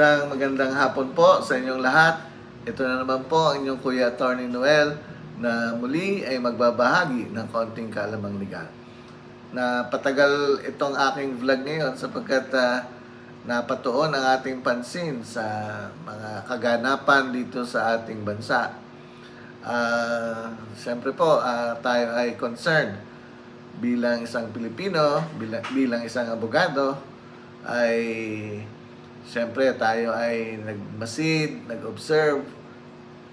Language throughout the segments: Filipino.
Isang magandang hapon po sa inyong lahat. Ito na naman po ang inyong Kuya Attorney Noel na muli ay magbabahagi ng konting kalamang legal. Na patagal itong aking vlog ngayon sapagkat ah, napatuon ang ating pansin sa mga kaganapan dito sa ating bansa. Ah, Siyempre po, ah, tayo ay concerned bilang isang Pilipino, bilang, bilang isang abogado, ay siyempre tayo ay nagmasid, nag-observe,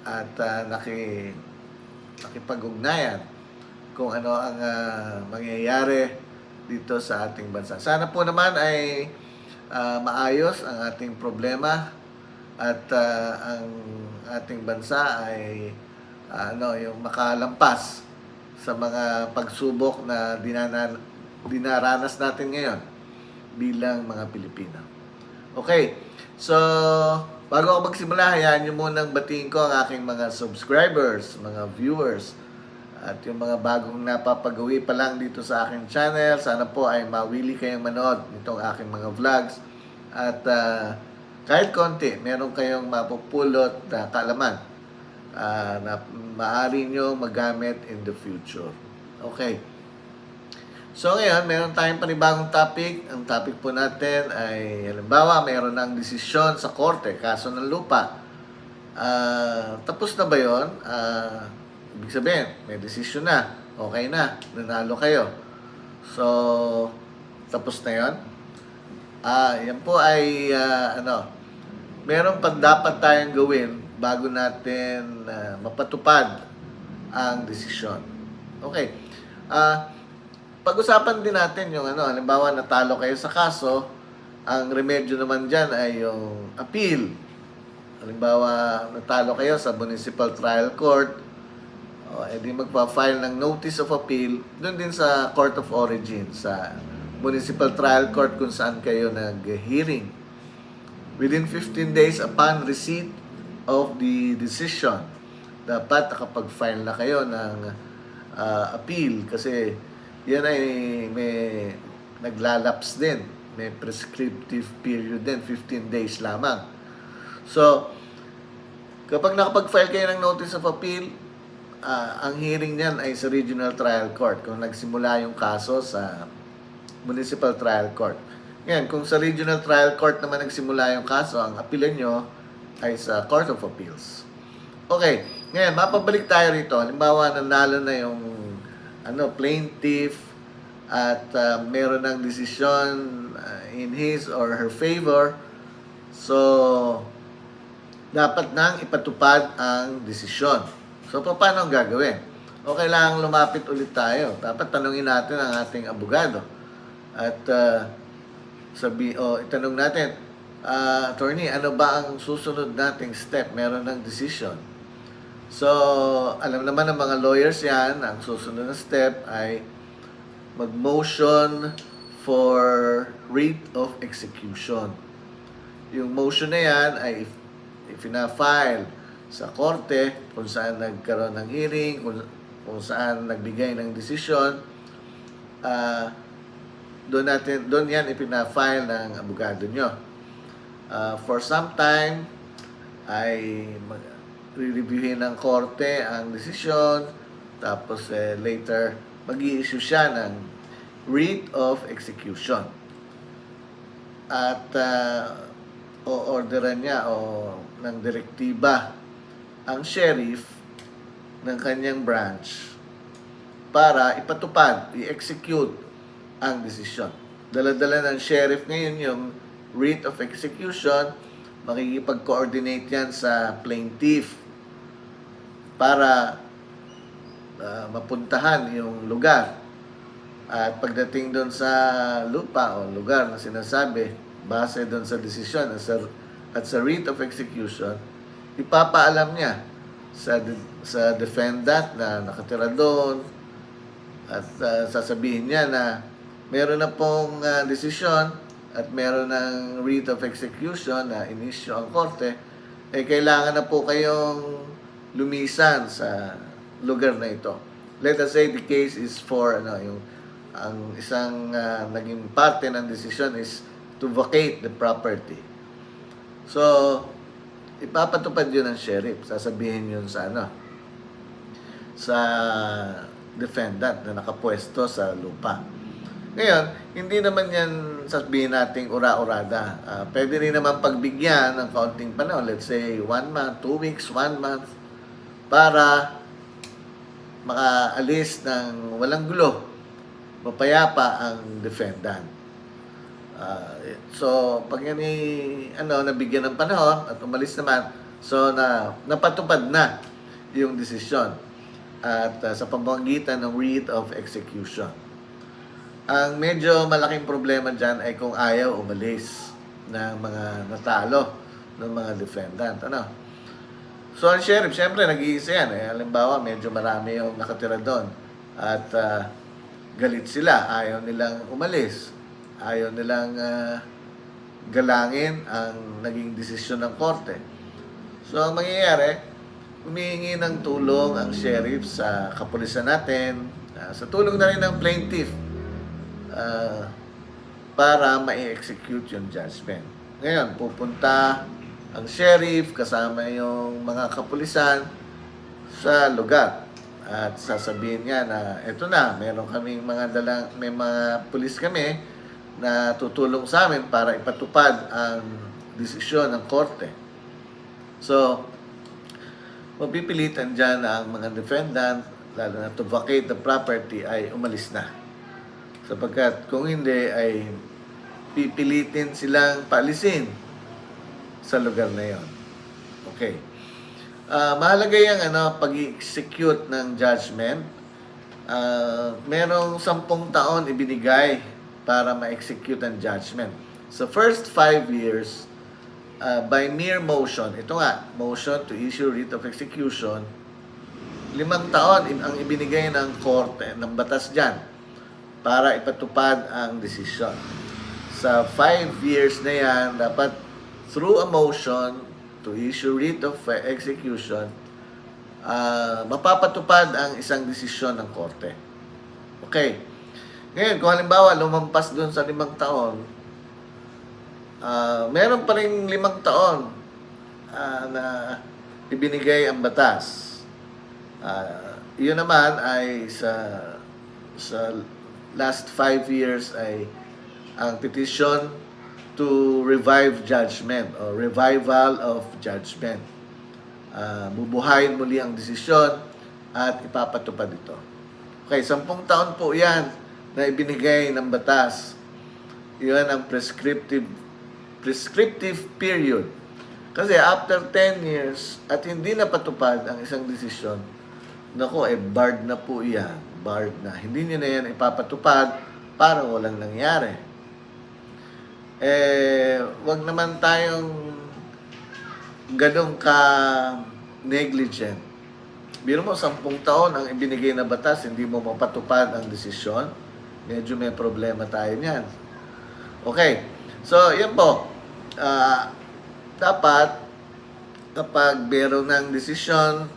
at ah, naki, nakipag-ugnayan kung ano ang ah, mangyayari dito sa ating bansa. Sana po naman ay ah, maayos ang ating problema at ah, ang ating bansa ay ah, ano yung makalampas sa mga pagsubok na dinanan, dinaranas natin ngayon bilang mga Pilipino. Okay, so bago ako magsimula, hayaan nyo munang batiin ko ang aking mga subscribers, mga viewers, at yung mga bagong napapagawi pa lang dito sa aking channel. Sana po ay mawili kayong manood nitong aking mga vlogs. At ah, kahit konti, meron kayong mapupulot na kaalaman ah, na maaari nyo magamit in the future. Okay. So ngayon, meron tayong panibagong topic. Ang topic po natin ay, halimbawa, meron ng desisyon sa korte, kaso ng lupa. Ah, tapos na ba yun? Ah, ibig sabihin, may desisyon na. Okay na. Nanalo kayo. So, tapos na yun? Ah, yan po ay, ah, ano, meron pa dapat tayong gawin bago natin ah, mapatupad ang desisyon. Okay. Ah, pag-usapan din natin yung ano, halimbawa natalo kayo sa kaso, ang remedyo naman dyan ay yung appeal. Halimbawa, natalo kayo sa Municipal Trial Court, o edi magpa-file ng Notice of Appeal doon din sa Court of Origin, sa Municipal Trial Court kung saan kayo nag-hearing. Within 15 days upon receipt of the decision, dapat nakapag-file na kayo ng ah, appeal kasi yan ay may naglalaps din. May prescriptive period din, 15 days lamang. So, kapag nakapag-file kayo ng notice of appeal, ah, ang hearing niyan ay sa Regional Trial Court kung nagsimula yung kaso sa Municipal Trial Court. Ngayon, kung sa Regional Trial Court naman nagsimula yung kaso, ang appeal nyo ay sa Court of Appeals. Okay, ngayon, mapabalik tayo rito. Halimbawa, nanalo na yung ano, plaintiff at ah, meron ng desisyon ah, in his or her favor. So, dapat nang ipatupad ang desisyon. So, pa- paano ang gagawin? O kailangan lumapit ulit tayo. Dapat tanungin natin ang ating abogado. At ah, sabi, o itanong natin, ah, attorney, ano ba ang susunod nating step? Meron ng decision. So, alam naman ng mga lawyers yan, ang susunod na step ay mag-motion for writ of execution. Yung motion na yan ay ipina-file sa korte kung saan nagkaroon ng hearing, kung, kung saan nagbigay ng desisyon. Ah, doon natin doon yan ipina-file ng abogado nyo. Ah, for some time ay mag, re-reviewin ng korte ang desisyon tapos eh, later mag issue siya ng writ of execution. At uh, o-orderan niya o ng direktiba ang sheriff ng kanyang branch para ipatupad, i-execute ang desisyon. Dala-dala ng sheriff ngayon yung writ of execution, makikipag-coordinate yan sa plaintiff para ah, mapuntahan yung lugar. At pagdating doon sa lupa o lugar na sinasabi, base doon sa desisyon at sa, at sa writ of execution, ipapaalam niya sa sa defendant na nakatira doon at ah, sasabihin niya na meron na pong ah, desisyon at meron ng writ of execution na inisyo ang korte, eh kailangan na po kayong lumisan sa lugar na ito. Let us say the case is for ano yung ang isang ah, naging parte ng desisyon is to vacate the property. So, ipapatupad yun ng sheriff. Sasabihin yun sa ano, sa defendant na nakapwesto sa lupa. Ngayon, hindi naman yan sabihin nating ura-urada. Ah, pwede rin naman pagbigyan ng kaunting panahon. Let's say, one month, two weeks, one month, para makaalis ng walang gulo, mapayapa ang defendant. Ah, so, pag yan ay, ano, nabigyan ng panahon at umalis naman, so na napatupad na yung desisyon at ah, sa pamamagitan ng writ of execution. Ang medyo malaking problema dyan ay kung ayaw umalis ng mga natalo ng mga defendant. Ano? So, ang sheriff, syempre, nag-iisa yan. Eh. Halimbawa, medyo marami yung nakatira doon. At ah, galit sila. Ayaw nilang umalis. Ayaw nilang ah, galangin ang naging desisyon ng korte. So, ang mangyayari, humihingi ng tulong ang sheriff sa kapulisan natin, ah, sa tulong na rin ng plaintiff, ah, para ma-execute yung judgment. Ngayon, pupunta ang sheriff kasama yung mga kapulisan sa lugar. At sasabihin niya na eto na, meron kaming mga dalang, may mga pulis kami na tutulong sa amin para ipatupad ang desisyon ng korte. So, mapipilitan dyan ang mga defendant, lalo na to vacate the property, ay umalis na. Sapagkat kung hindi ay pipilitin silang paalisin sa lugar na yon. Okay. Ah, mahalaga yung ano, pag-execute ng judgment. Ah, merong sampung taon ibinigay para ma-execute ang judgment. Sa first five years, ah, by mere motion, ito nga, motion to issue writ of execution, limang taon ang ibinigay ng korte, ng batas dyan, para ipatupad ang desisyon. Sa five years na yan, dapat through a motion to issue writ of uh, execution, ah, mapapatupad ang isang desisyon ng korte. Okay. Ngayon, kung halimbawa lumampas dun sa limang taon, ah, meron pa rin limang taon ah, na ibinigay ang batas. Ah, yun naman ay sa sa last five years ay ang petition to revive judgment or revival of judgment. Ah, bubuhayin muli ang desisyon at ipapatupad ito. Okay, sampung taon po yan na ibinigay ng batas. Yan ang prescriptive prescriptive period. Kasi after 10 years at hindi napatupad ang isang desisyon, nako, eh, barred na po yan. Barred na. Hindi nyo na yan ipapatupad parang walang nangyari eh, wag naman tayong ganun ka negligent. Biro mo, sampung taon ang ibinigay na batas, hindi mo mapatupad ang desisyon, medyo may problema tayo niyan. Okay, so yan po. Ah, dapat, kapag meron ng desisyon,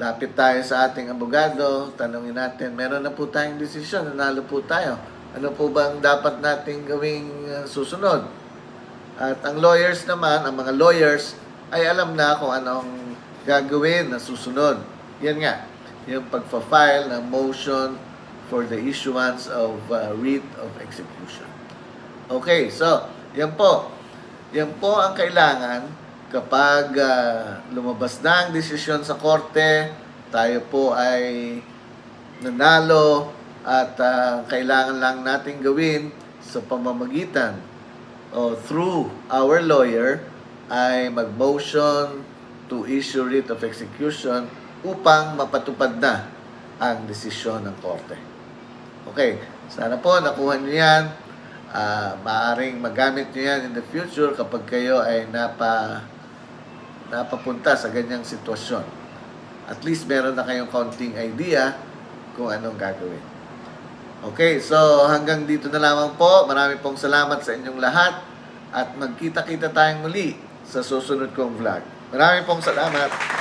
lapit tayo sa ating abogado, tanungin natin, meron na po tayong desisyon, nanalo po tayo. Ano po bang dapat nating gawing uh, susunod? At ang lawyers naman, ang mga lawyers, ay alam na kung anong gagawin na susunod. Yan nga, yung pagpa-file ng motion for the issuance of uh, writ of execution. Okay, so, yan po. Yan po ang kailangan kapag uh, lumabas na ang desisyon sa korte, tayo po ay nanalo at uh, kailangan lang natin gawin sa pamamagitan o through our lawyer ay mag-motion to issue writ of execution upang mapatupad na ang desisyon ng korte. Okay, sana po nakuha niyo yan. Ah, maaring magamit niyo yan in the future kapag kayo ay napa napapunta sa ganyang sitwasyon. At least meron na kayong konting idea kung anong gagawin. Okay, so hanggang dito na lamang po. Marami pong salamat sa inyong lahat at magkita-kita tayong muli sa susunod kong vlog. Marami pong salamat.